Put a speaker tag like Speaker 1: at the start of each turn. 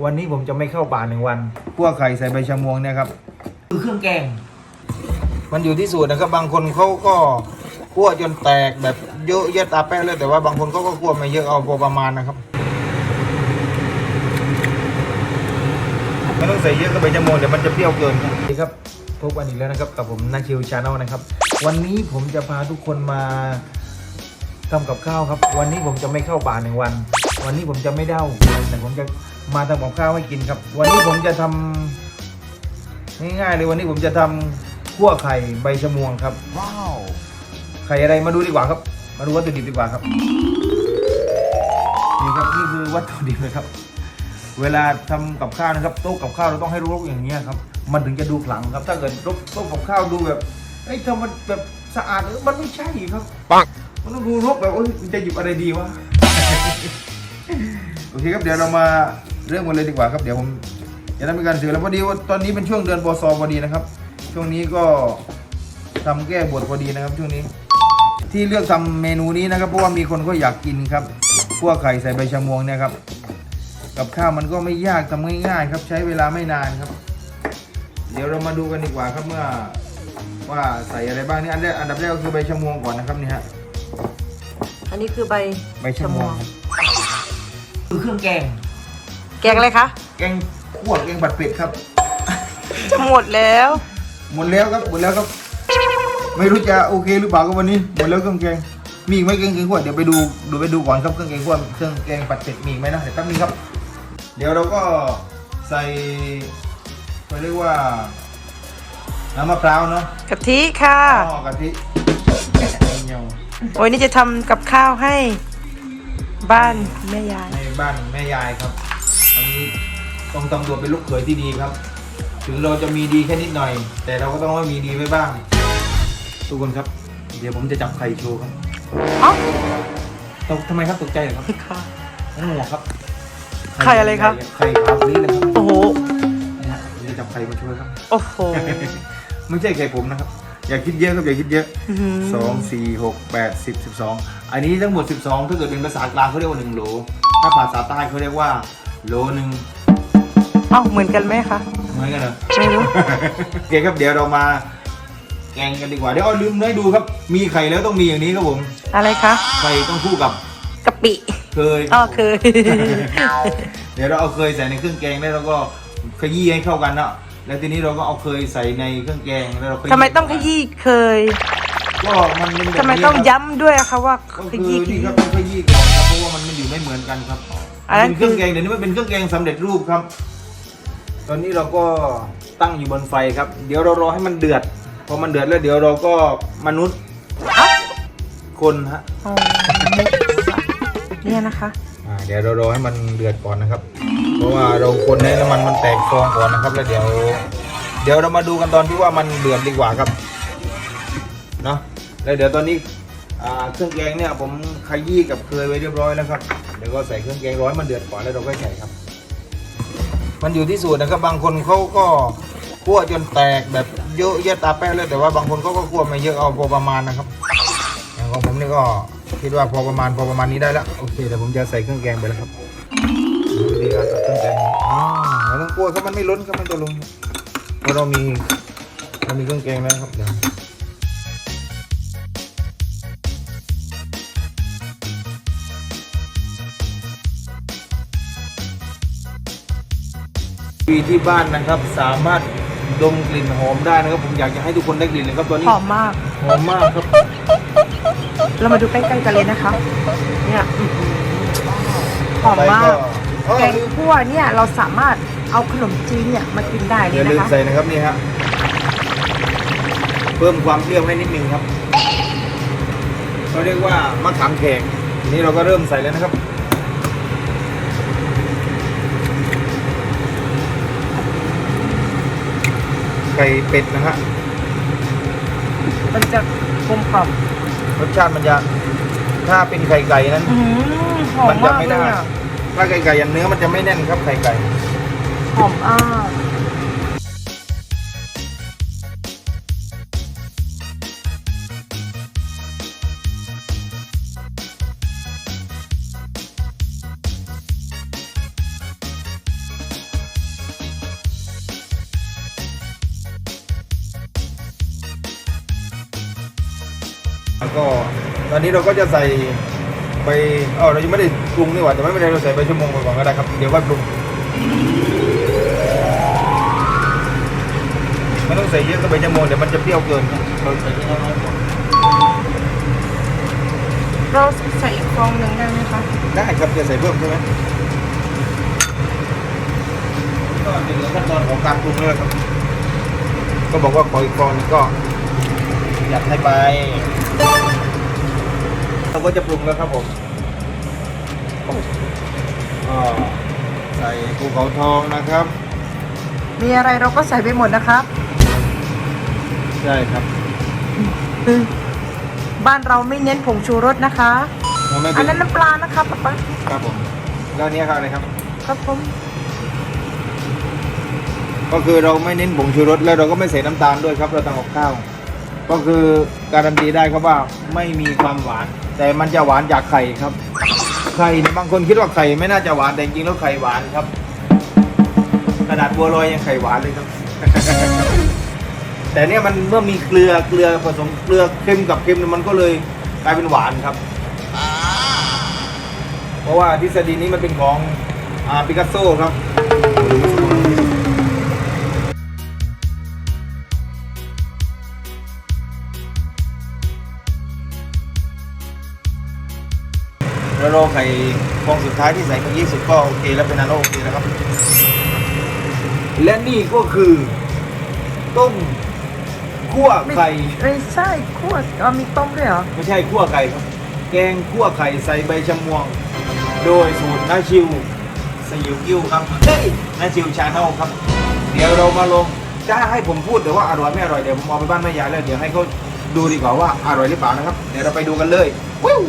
Speaker 1: วันนี้ผมจะไม่เข้าป่าหนึ่งวันพวกไข่ใส่ใบชะมวงเนี่ยครับ คือเครื่องแกง มันอยู่ที่สูตรนะครับ บางคนเขาก็คั่วจนแตกแบบเยอะแยะตาแป้เลยแต่ว่าบางคนเขาก็คั่วไม่เยอะเอาพอประมาณนะครับไม่ต้องใส่เยอะก็ใบชะมวงเดี๋ยวมันจะเปรี้ยวเกินครับสวัสดีครับพบกันอีกแล้วนะครับกับผมนาชิวชาแนลนะครับ วันนี้ผมจะพาทุกคนมาทำกับข้าวครับ วันนี้ผมจะไม่เข้าป่าหนึ่งวัน วันนี้ผมจะไม่เด้าแต่ผมจะ มาทำกับข้าวให้กินครับ วันนี้ผมจะทำง่ายๆเลยวันนี้ผมจะทำขั่วไข่ใบชะมวงครับว้าวไข่อะไรมาดูดีกว่าครับ มาดูวัตถุดิบดีกว่าครับนี่ครับนี่คือวัตถุดิบเลยครับ เวลาทำกับข้าวนะครับโต๊ะกับข้าวเราต้องให้รกอย่างเงี้ยครับ มันถึงจะดูขลังครับ ถ้าเกิดรกโต๊ะกับข้าวดูแบบเอ้ยทำมันแบบสะอาดเออมันไม่ใช่ครับมันต้องดูรกแบบว่าจะหยิบอะไรดีวะโอเคครับเดี๋ยวเรามา เริ่มกันเลยดีกว่าครับเดี๋ยวผมจะทำเป็นการสื่อแล้วพอดีว่าตอนนี้เป็นช่วงเดือนบซพอดีนะครับ ช่วงนี้ก็ทำแก้บทพอดีนะครับ ช่วงนี้ ที่เลือกทำเมนูนี้นะครับ เพราะว่ามีคนก็อยากกินครับพวกไข่ใส่ใบชะมวงเนี่ยครับกับข้าวมันก็ไม่ยากทำง่ายๆ ครับ ใช้เวลาไม่นานครับ เดี๋ยวเรามาดูกันดีกว่าครับเมื่อว่าใส่อะไรบ้างนี่อันแรกอันดับแรกก็คือใบชะมวงก่อนนะครับนี่ฮะ
Speaker 2: อันนี้คือใบ
Speaker 1: ใบชะมวงคือเครื่องแกง
Speaker 2: แกงอะไรคะ
Speaker 1: แกงขั่วแกงบัดเป็ดครับ
Speaker 2: จะหมดแล้ว
Speaker 1: หมดแล้วครับหมดแล้วครับ ไม่รู้จะโอเคหรือเปล่าก็วันนี้หมดแล้วเครื่องแกงมีอีกไหมเครื่องแกงขั่วเดี๋ยวไปดูดูไปดูก่อนครับเครื่องแกงขั่วเครื่องแกงปัดเป็ดมีอีกไหมนะเดี๋ยวแป๊บนึงครับ เดี๋ยวเราก็ใส่เขาเรียกว่าน้ำมะพร้าวเนาะ
Speaker 2: กะทิค่ะ
Speaker 1: อ๋อกะทิเงียว
Speaker 2: โอ้ยนี่จะทำกับข้าวให้ บ้านแม่ยาย
Speaker 1: ในบ้านแม่ยายครับอันนี้ ต้องตำรวจเป็นลูกเขยที่ดีครับ ถึงเราจะมีดีแค่นิดหน่อย แต่เราก็ต้องว่ามีดีไว้บ้าง ทุกคนครับ เดี๋ยวผมจะจับไข่โชว์ครับ
Speaker 2: เอ้า
Speaker 1: ตกทำไมครับตกใจเหรอครับ
Speaker 2: ค่ะ
Speaker 1: ไม่ต้องห่วงครับ
Speaker 2: ไข่อะไรครับ
Speaker 1: ไข่ขาวนี้เลยครับ
Speaker 2: โอ้โห
Speaker 1: นะฮะผมจะจับไข่มาโช่วยครับ
Speaker 2: โอ้โห
Speaker 1: ไม่ใช่ไข่ผมนะครับ อย่าคิดเยอะครับอย่าคิดเยอะ
Speaker 2: อื้อหือ
Speaker 1: สองสี่หกแปดสิบสิบสองอันนี้ทั้งหมดสิบสองถ้าเกิดเป็นภาษากลางเขาเรียกว่าหนึ่งโหลถ้าภาษาใต้เขาเรียกว่า โหลหนึ่ง
Speaker 2: เอ้าเหมือนกันไหมคะ
Speaker 1: เหมือนกันเหรอ
Speaker 2: ไม่รู้
Speaker 1: โอเคครับเดี๋ยวเรามา แกงกันดีกว่าเดี๋ยวเอาลืมให้ดูครับ มีไข่แล้วต้องมีอย่างนี้ครับผม
Speaker 2: อะไรคะ
Speaker 1: ไข่ต้องคู่กับ
Speaker 2: กะปิ
Speaker 1: เคย
Speaker 2: อ๋อเคย
Speaker 1: เดี๋ยวเราเอาเคยใส่ในเครื่องแกงแล้วเราก็ขยี้ให้เข้ากันเนาะแล้วทีนี้เราก็เอาเคยใส่ในเครื่องแกงแล้วเราขยี้
Speaker 2: ทำไมต้องขยี้เคย
Speaker 1: ก็มันเป็นแบบนี้
Speaker 2: ทำไมต้อง
Speaker 1: ครับ
Speaker 2: ย้ำด้วยอะคะว่า
Speaker 1: ก็
Speaker 2: ข
Speaker 1: คือ
Speaker 2: ยี้ข
Speaker 1: นี่
Speaker 2: ยี้
Speaker 1: ครับต้องขยี้ก่อนครับเพราะว่ามันมันอยู่ไม่เหมือนกันครับ
Speaker 2: อันนั้น
Speaker 1: เป็นเครื่องแกงเดี๋ยวนี้มันเป็นเครื่องแกงสำเร็จรูปครับ ตอนนี้เราก็ตั้งอยู่บนไฟครับ เดี๋ยวเรารอให้มันเดือด พอมันเดือดแล้วเดี๋ยวเราก็มนุษย์คนฮะ
Speaker 2: อ๋อเนี่ยนะคะ
Speaker 1: อ่าเดี๋ยวเรารอให้มันเดือดก่อนนะครับ เพราะว่าเราคนให้น้ำมันมันแตกฟองก่อนนะครับ แล้วเดี๋ยว เดี๋ยวเรามาดูกันตอนที่ว่ามันเดือดดีกว่าครับ เนาะแล้วเดี๋ยวตอนนี้อ่าเครื่องแกงเนี่ยผมขยี้กับเคยไว้เรียบร้อยแล้วครับเดี๋ยวก็ใส่เครื่องแกงร้อยมันเดือดก่อนแล้วเราก็ใส่ครับ มันอยู่ที่สูตรนะครับ บางคนเขาก็คั่วจนแตกแบบเยอะแยะตาแป้เลยแต่ว่าบางคนเขาก็คั่วม่เยอะเอาพอประมาณนะครับอย่างของผมนี่ก็คิดว่าพอประมาณพอประมาณนี้ได้แล้วโอเคแต่ผมจะใส่เครื่องแกงไปแล้วครับดูดีการใส่เครื่องแกงอ๋อไม่ต้องกลัวครับมันไม่ล้นครับมันจะลงเพราะเรามีเรามีเครื่องแกงแล้วครับเดี๋ยว ทีที่บ้านนะครับ สามารถดมกลิ่นหอมได้นะครับ ผมอยากจะให้ทุกคนได้กลิ่นเลยครับตอนนี้
Speaker 2: หอมมาก
Speaker 1: หอมมากครับ
Speaker 2: เรามาดูใกล้ๆกันเลยนะคะ เนี่ยอื้อหือหอมมาก
Speaker 1: เอ้า
Speaker 2: แกงคั่วเนี่ยเราสามารถเอาขนมจีนเนี่ยมากินได้เล
Speaker 1: อย่ายลื
Speaker 2: นะ
Speaker 1: ม
Speaker 2: คะ
Speaker 1: ใส่นะครับนี่ฮะเพิ่มความเปรี้ยวให้นิดนึงครับเขาเรียกว่ามะขามแขกทีนี้เราก็เริ่มใส่แล้วนะครับ ไก่เป็ดนะฮะ
Speaker 2: มันจะกลมกล่อม
Speaker 1: รสชาติมันจะถ้าเป็นไข่ไก่นั้น
Speaker 2: อื้อหือหอม
Speaker 1: มันจะ
Speaker 2: มาก
Speaker 1: ไม่
Speaker 2: เล
Speaker 1: ได้
Speaker 2: ยอะ
Speaker 1: ถ้าไก่ไก่อย่างเนื้อมันจะไม่แน่นครับไข่ไก่
Speaker 2: หอมมา
Speaker 1: แล้วก็ตอนนี้เราก็จะใส่ไปเออเรายังไม่ได้ปรุงนี่หว่าแต่ไม่เป็นไรเราใส่ไปชั่วโมงไปก่อนก็ได้ครับ เดี๋ยวค่อยปรุงไม่ต้องใส่เยอะก็ไปชั่วโมงเดี๋ยวมันจะเปรี้ยวเกินครับเราใส่แค่น้อยๆพอ
Speaker 2: เราใส่อีกฟองหนึ่งได้ไหมคะ
Speaker 1: ได้ครับจะใส่เพิ่มใช่ไหมก็ถึงขั้นตอนของการปรุงแล้วครับ ก็บอกว่าขออีกฟองหนึงก็ยัดให้ไป เราก็จะปรุงแล้วครับผมก็ใส่ภูเขาทองนะครับ
Speaker 2: มีอะไรเราก็ใส่ไปหมดนะครับ
Speaker 1: ใช่ครับ
Speaker 2: บ้านเราไม่เน้นผงชูรสนะคะ
Speaker 1: ยังไม่
Speaker 2: อั
Speaker 1: เป็นน
Speaker 2: นั้นน้ำปลานะคะป๊าป๊า
Speaker 1: ครับผมแล้วอันนี้ครับอะไรครับ
Speaker 2: ครับผม
Speaker 1: ก็คือเราไม่เน้นผงชูรสแล้วเราก็ไม่ใส่น้ำตาลด้วยครับ เราทำกับข้าว ก็คือการันตีได้ครับว่าไม่มีความหวาน แต่มันจะหวานจากไข่ครับ ไข่บางคนคิดว่าไข่ไม่น่าจะหวานแต่จริงๆแล้วไข่หวานครับขนาดบัวลอยยังไข่หวานเลยครับ แต่เนี่ยมันเมื่อมีเกลือเกลือผสมเกลือเค็มกับเค็มมันก็เลยกลายเป็นหวานครับ เพราะว่าทฤษฎีนี้มันเป็นของอปิกัสโซครับ แล้วรอไข่ฟองสุดท้ายที่ใส่เมื่อกี้สุดก็โอเคแล้วเป็นอันว่าโอเคแล้วครับ และนี่ก็คือ ต้มคั่วไข่
Speaker 2: ไม่ใช่คั่วอ๋อมีต้มด้วยเหรอ
Speaker 1: ไม่ใช่คั่วไก่ครับ แกงคั่วไข่ใส่ใบชะมวง โดยสูตรนาชิวสยิวกิ้วครับเฮ้ยนาชิวชาแนลครับ เดี๋ยวเรามาลงจะให้ผมพูดแต่ว่าอร่อยไม่อร่อยเดี๋ยวผมเอาไปบ้านแม่ยายแล้วเดี๋ยวให้เขาดูดีกว่าว่าอร่อยหรือเปล่านะครับ เดี๋ยวเราไปดูกันเลยวิว